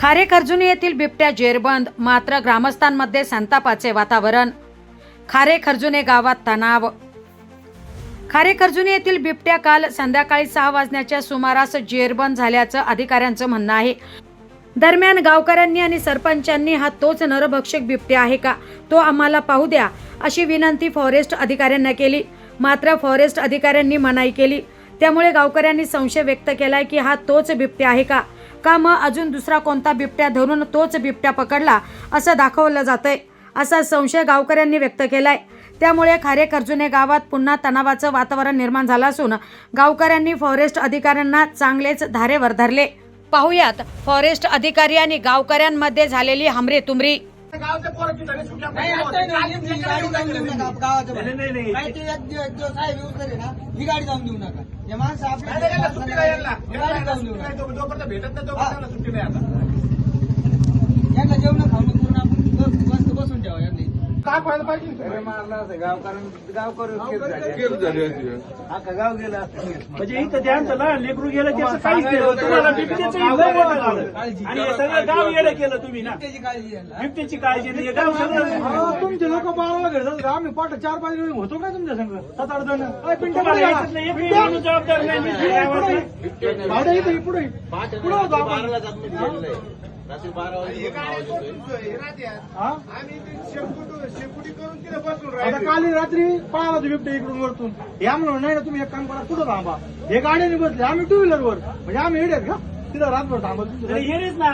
खारे खर्जुनी येथील बिबट्या जेरबंद मात्र ग्रामस्थांमध्ये संतापाचे वातावरण. खारे खर्जुने गावात तणाव. खारे खर्जुनी येथील बिबट्या काल संध्याकाळी सहा वाजण्याच्या सुमारास जेरबंद झाल्याचं अधिकाऱ्यांचं म्हणणं आहे. दरम्यान गावकऱ्यांनी आणि सरपंचांनी हा तोच नरभक्षक बिबट्या आहे का? तो आम्हाला पाहू द्या अशी विनंती फॉरेस्ट अधिकाऱ्यांना केली. मात्र फॉरेस्ट अधिकाऱ्यांनी मनाई केली. त्यामुळे गावकऱ्यांनी संशय व्यक्त केलाय की हा तोच बिबट्या आहे का? का मग अजून दुसरा कोणता बिबट्या धरून तोच बिबट्या पकडला असं दाखवलं जातंय असा संशय गावकऱ्यांनी व्यक्त केलाय. त्यामुळे खारे खर्जुने गावात पुन्हा तणावाचं वातावरण निर्माण झालं असून गावकऱ्यांनी फॉरेस्ट अधिकाऱ्यांना चांगलेच धारेवर धरले. पाहुयात फॉरेस्ट अधिकारी आणि गावकऱ्यांमध्ये झालेली हमरे तुमरी गावच्या पोराची झाली नाही, नाही, ही. नाही, नाही, ते एक दिवस- दिवस आहे व्यवस्था आहे ना ही गाडी जाऊन देऊ नका. हे माणसं आपल्या गाडी जाऊन देऊ नका. भेटत नाही. तोपर्यंत सुट्टी नाही आता. व्हायला पाहिजे अख्खा गाव गेला म्हणजे इथं त्यांचं लहान लेकरू गेलं त्याचं काहीच होत. तुम्हाला बिबट्याचं लय मोठं झालं. आणि हे सगळं गाव येडं केलं तुम्ही ना. त्याची काळजी घ्यायला बिबट्याची काळजी नाही. हे गाव सगळं तुमचे लोक बाराला आम्ही पाठ चार पाच वेळ होतो काय तुमच्या संघ सात आठ जण. तुम्हाला पुढे जबाबदार नाही. मी ये, गावातला. पुढे इथे पुढे ये. पुढे होतो आपण? हा? तिथे बसून आता. काल रात्री पळाला तो बिबटे इकडून वरतून. या म्हणून नाही ना तुम्ही एक काम करा कुठं थांबा. हे गाडीने बसले आम्ही टू व्हीलर वर. म्हणजे आम्ही आहेत का? तिथं रातभर थांबा अरे येणेच ना